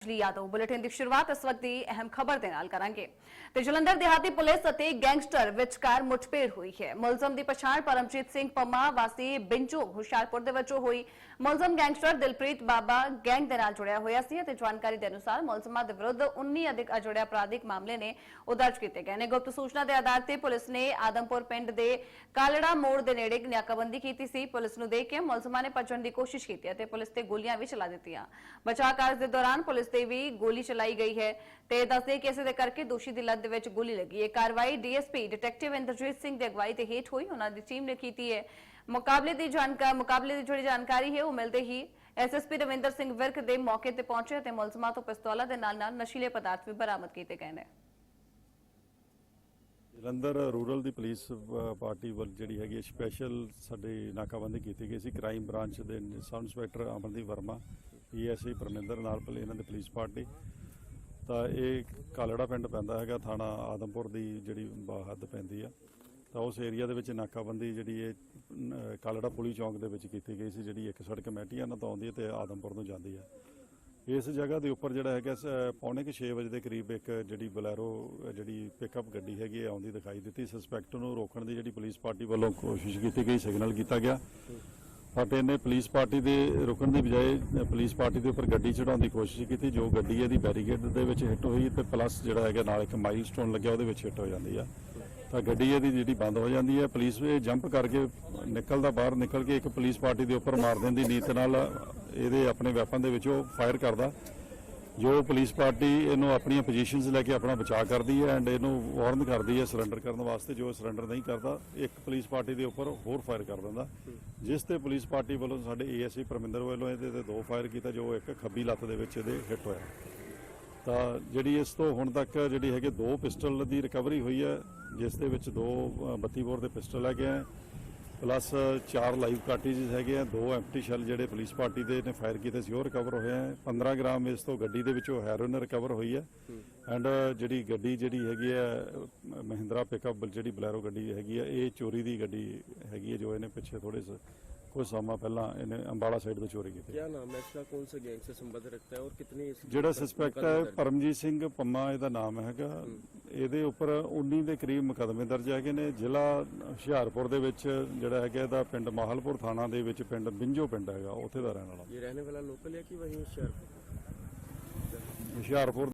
ਜੀ ਯਾਦਵ ਬੁਲੇਟਿਨ ਦੀ ਸ਼ੁਰੂਆਤ ਇਸ ਵਕਤ ਦੀ ਅਹਿਮ ਖਬਰ ਦੇ ਨਾਲ ਕਰਾਂਗੇ। ਤੇ ਜਲੰਧਰ, ਦਿਹਾਤੀ ਪੁਲਿਸ ਅਤੇ ਗੈਂਗਸਟਰ ਵਿਚਕਾਰ ਮੁਠਭੇੜ ਹੋਈ ਹੈ। ਮੁਲਜ਼ਮ ਦੀ ਪਛਾਣ ਪਰਮਜੀਤ ਸਿੰਘ ਪੰਮਾ ਵਾਸੀ ਬਿੰਜੋ ਹੁਸ਼ਿਆਰਪੁਰ ਦੇ ਵਜੋਂ ਹੋਈ। ਮੁਲਜ਼ਮ ਗੈਂਗਸਟਰ ਦਿਲਪ੍ਰੀਤ ਬਾਬਾ ਗੈਂਗ ਦੇ ਨਾਲ ਜੁੜਿਆ ਹੋਇਆ ਸੀ ਅਤੇ ਜਾਣਕਾਰੀ ਦੇ ਅਨੁਸਾਰ ਮੁਲਜ਼ਮਾਂ ਦੇ ਵਿਰੁੱਧ 19 ਅਧਿਕ ਅਜੋੜੇ ਅਪਰਾਧਿਕ ਮਾਮਲੇ ਨੇ ਉਹ ਦਰਜ ਕੀਤੇ ਗਏ ਨੇ। ਗੁਪਤ ਸੂਚਨਾ ਦੇ ਆਧਾਰ ਤੇ ਪੁਲਿਸ ਨੇ ਆਦਮਪੁਰ ਪਿੰਡ ਦੇ ਕਾਲੜਾ ਮੋੜ ਦੇ ਨੇੜੇ ਨਾਕਾਬੰਦੀ ਕੀਤੀ ਸੀ। ਪੁਲਿਸ ਨੂੰ ਦੇਖ ਕੇ ਮੁਲਜ਼ਮਾਂ ਨੇ ਭੱਜਣ ਦੀ ਕੋਸ਼ਿਸ਼ ਕੀਤੀ ਅਤੇ ਪੁਲਿਸ ਤੇ ਗੋਲੀਆਂ ਵੀ ਚਲਾ ਦਿੱਤੀਆਂ। ਬਚਾਅ ਕਾਰਜ ਦੇ ਦੌਰਾਨ ਪੁਲਿਸ ਤੇ ਵੀ ਗੋਲੀ ਚਲਾਈ ਗਈ ਹੈ ਤੇ ਦੱਸਦੇ ਕਿ ਇਸੇ ਦੇ ਕਰਕੇ ਦੋਸ਼ੀ ਦੀ ਲੱਤ ਦੇ ਵਿੱਚ ਗੋਲੀ ਲੱਗੀ ਇਹ ਕਾਰਵਾਈ ਡੀਐਸਪੀ ਡਿਟੈਕਟਿਵ ਇੰਦਰਜੀਤ ਸਿੰਘ ਦੀ ਅਗਵਾਈ ਤੇ ਹੇਠ ਹੋਈ। ਉਹਨਾਂ ਦੀ ਟੀਮ ਨੇ ਕੀਤੀ ਹੈ। ਮੁਕਾਬਲੇ ਦੀ ਜਾਣਕਾਰੀ ਮੁਕਾਬਲੇ ਦੀ ਜਿਹੜੀ ਜਾਣਕਾਰੀ ਹੈ, ਉਹ ਮਿਲਦੇ ਹੀ ਐਸਐਸਪੀ ਰਵਿੰਦਰ ਸਿੰਘ ਵਿਰਕ ਦੇ ਮੌਕੇ ਤੇ ਪਹੁੰਚੇ ਤੇ ਮੁਲਜ਼ਮਾਂ ਤੋਂ ਪਿਸਤੌਲਾਂ ਦੇ ਨਾਲ ਨਾਲ ਨਸ਼ੀਲੇ ਪਦਾਰਥ ਵੀ ਬਰਾਮਦ ਕੀਤੇ ਗਏ ਨੇ। ਜਲੰਧਰ ਰੂਰਲ ਦੀ ਪੁਲਿਸ ਪਾਰਟੀ ਵੱਲ ਜਿਹੜੀ ਹੈਗੀ ਸਪੈਸ਼ਲ ਸਾਡੇ ਨਾਕਾਬੰਦੀ ਕੀਤੀ ਗਈ ਸੀ। ਕ੍ਰਾਈਮ ਬ੍ਰਾਂਚ ਦੇ sub inspector Amandeep Verma ASI Parminder ਨਾਲ ਪਲੇ ਇਹਨਾਂ ਦੀ ਪੁਲਿਸ ਪਾਰਟੀ। ਤਾਂ ਇਹ ਕਾਲੜਾ ਪਿੰਡ ਪੈਂਦਾ ਹੈਗਾ, ਥਾਣਾ ਆਦਮਪੁਰ ਦੀ ਜਿਹੜੀ ਬ- ਪੈਂਦੀ ਆ। ਤਾਂ ਉਸ ਏਰੀਆ ਦੇ ਵਿੱਚ ਨਾਕਾਬੰਦੀ ਜਿਹੜੀ ਇਹ ਕਾਲੜਾ ਪੁਲੀ ਚੌਂਕ ਦੇ ਵਿੱਚ ਕੀਤੀ ਗਈ ਸੀ, ਜਿਹੜੀ ਇੱਕ ਸੜਕ ਕਮੇਟੀ ਮੈਟੀਆਨਾ ਤੋਂ ਆਉਂਦੀ ਹੈ ਤੇ ਆਦਮਪੁਰ ਨੂੰ ਜਾਂਦੀ ਆ। ਇਸ ਜਗ੍ਹਾ ਦੇ ਉੱਪਰ ਜਿਹੜਾ ਹੈਗਾ ਸ- ਪੌਣੇ ਕੁ 6 ਵਜੇ ਦੇ ਕਰੀਬ ਇੱਕ ਜਿਹੜੀ ਬਲੈਰੋ ਜਿਹੜੀ ਪਿਕਅਪ ਗੱਡੀ ਹੈਗੀ ਹੈ ਆਉਂਦੀ ਦਿਖਾਈ ਦਿੱਤੀ। ਸਸਪੈਕਟ ਨੂੰ ਰੋਕਣ ਦੀ ਜਿਹੜੀ ਪੁਲਿਸ ਪਾਰਟੀ ਵੱਲੋਂ ਕੋਸ਼ਿਸ਼ ਕੀਤੀ ਗਈ ਸਿਗਨਲ ਕੀਤਾ ਗਿਆ। ਬਟ ਇਹਨੇ ਪੁਲਿਸ ਪਾਰਟੀ ਦੇ ਰੁਕਣ ਦੀ ਬਜਾਏ ਪੁਲਿਸ ਪਾਰਟੀ ਦੇ ਉੱਪਰ ਗੱਡੀ ਚੜਾਉਣ ਦੀ ਕੋਸ਼ਿਸ਼ ਕੀਤੀ, ਜੋ ਗੱਡੀ ਇਹਦੀ ਬੈਰੀਕੇਡ ਦੇ ਵਿੱਚ ਹਿੱਟ ਹੋਈ ਤੇ ਪਲੱਸ ਜਿਹੜਾ ਹੈਗਾ ਨਾਲ ਇੱਕ ਮਾਈਲਸਟੋਨ ਲੱਗਿਆ, ਉਹਦੇ ਵਿੱਚ ਹਿੱਟ ਹੋ ਜਾਂਦੀ ਆ। ਤਾਂ ਗੱਡੀ ਇਹਦੀ ਜਿਹੜੀ ਬੰਦ ਹੋ ਜਾਂਦੀ ਹੈ, ਪੁਲਿਸ ਇਹ ਜੰਪ ਕਰਕੇ ਨਿਕਲਦਾ, ਬਾਹਰ ਨਿਕਲ ਕੇ ਇੱਕ ਪੁਲਿਸ ਪਾਰਟੀ ਦੇ ਉੱਪਰ ਮਾਰ ਦੇਣ ਦੀ ਨੀਤ ਨਾਲ ਇਹਦੇ ਆਪਣੇ ਵੈਪਨ ਦੇ ਵਿੱਚ ਉਹ ਫਾਇਰ ਕਰਦਾ। ਜੋ ਪੁਲਿਸ ਪਾਰਟੀ ਇਹਨੂੰ ਆਪਣੀਆਂ ਪੋਜੀਸ਼ਨਸ ਲੈ ਕੇ ਆਪਣਾ ਬਚਾਅ ਕਰਦੀ ਹੈ ਐਂਡ ਇਹਨੂੰ ਵਾਰਨ ਕਰਦੀ ਹੈ ਸਰੈਂਡਰ ਕਰਨ ਵਾਸਤੇ ਜੋ ਸਰੈਂਡਰ ਨਹੀਂ ਕਰਦਾ ਇੱਕ ਪੁਲਿਸ ਪਾਰਟੀ ਦੇ ਉੱਪਰ ਹੋਰ ਫਾਇਰ ਕਰ ਦਿੰਦਾ। ਜਿਸ ਤੇ ਪੁਲਿਸ ਪਾਰਟੀ ਵੱਲੋਂ ਸਾਡੇ ਏਐਸਆਈ ਪਰਮਿੰਦਰ ਵੱਲੋਂ ਇਹਦੇ ਤੇ ਦੋ ਫਾਇਰ ਕੀਤਾ ਜੋ ਇੱਕ ਖੱਬੀ ਲੱਤ ਦੇ ਵਿੱਚ ਇਹਦੇ ਹਿੱਟ ਹੋਇਆ। ਤਾਂ ਜਿਹੜੀ ਇਸ ਤੋਂ ਹੁਣ ਤੱਕ ਜਿਹੜੀ ਹੈਗੇ ਦੋ ਪਿਸਟਲ ਦੀ ਰਿਕਵਰੀ ਹੋਈ ਹੈ ਜਿਸ ਦੇ ਵਿੱਚ ਦੋ ਅ, 32 ਬੋਰ ਦੇ ਪਿਸਟਲ ਹੈਗੇ ਆ ਪਲੱਸ ਚਾਰ ਲਾਈਵ ਕਾਰਟ੍ਰਿਜਸ ਹੈਗੇ ਆ ਦੋ ਐਮਪਟੀ ਸ਼ੈਲ ਜਿਹੜੇ ਪੁਲਿਸ ਪਾਰਟੀ ਦੇ ਨੇ ਫਾਇਰ ਕੀਤੇ ਸੀ ਉਹ ਰਿਕਵਰ ਹੋਏ ਆ। 15 ਗ੍ਰਾਮ ਇਸ ਤੋਂ ਗੱਡੀ ਦੇ ਵਿੱਚੋਂ ਹੈਰੋਇਨ ਰਿਕਵਰ ਹੋਈ ਹੈ ਐਂਡ ਜਿਹੜੀ ਗੱਡੀ ਜਿਹੜੀ ਹੈਗੀ ਆ ਮਹਿੰਦਰਾ ਪਿਕਅਪ ਜਿਹੜੀ ਬਲੈਰੋ ਗੱਡੀ ਹੈਗੀ ਆ ਇਹ ਚੋਰੀ ਦੀ ਗੱਡੀ ਹੈਗੀ ਆ ਜੋ ਇਹਨੇ ਪਿੱਛੇ ਥੋੜੇ ਕੁਝ ਸਮਾਂ ਪਹਿਲਾਂ ਇਹਨੇ ਅੰਬਾਲਾ ਸਾਈਡ ਤੋਂ ਚੋਰੀ ਕੀਤੀ। ਕੀ ਨਾਮ ਇਸਦਾ ਕੌਣ ਸੇ ਗੈਂਗ ਸੇ ਸੰਬੰਧ ਰੱਖਤਾ ਹੈ ਔਰ ਕਿਤਨੇ ਜਿਹੜਾ ਸਸਪੈਕਟ ਹੈ ਪਰਮਜੀਤ ਸਿੰਘ ਪੰਮਾ ਇਹਦਾ ਨਾਮ ਹੈਗਾ। ਇਹਦੇ ਉੱਪਰ 19 ਦੇ ਕਰੀਬ ਮੁਕਦਮੇ ਦਰਜ ਹੈਗੇ ਨੇ। ਜ਼ਿਲ੍ਹਾ ਹੁਸ਼ਿਆਰਪੁਰ ਦੇ ਵਿੱਚ ਜਿਹੜਾ ਹੈਗਾ ਇਹਦਾ ਪਿੰਡ ਮਾਹਲਪੁਰ ਥਾਣਾ ਦੇ ਵਿੱਚ ਪਿੰਡ ਬਿੰਜੋ ਪਿੰਡ ਹੈਗਾ ਉੱਥੇ ਦਾ ਰਹਿਣ ਵਾਲਾ। ਇਹ ਰਹਿਣੇ ਵਾਲਾ ਲੋਕਲ ਹੈ ਕਿ ਵਹੀ ਹੁਸ਼ਿਆਰਪੁਰ? ਹੁਸ਼ਿਆਰਪੁਰ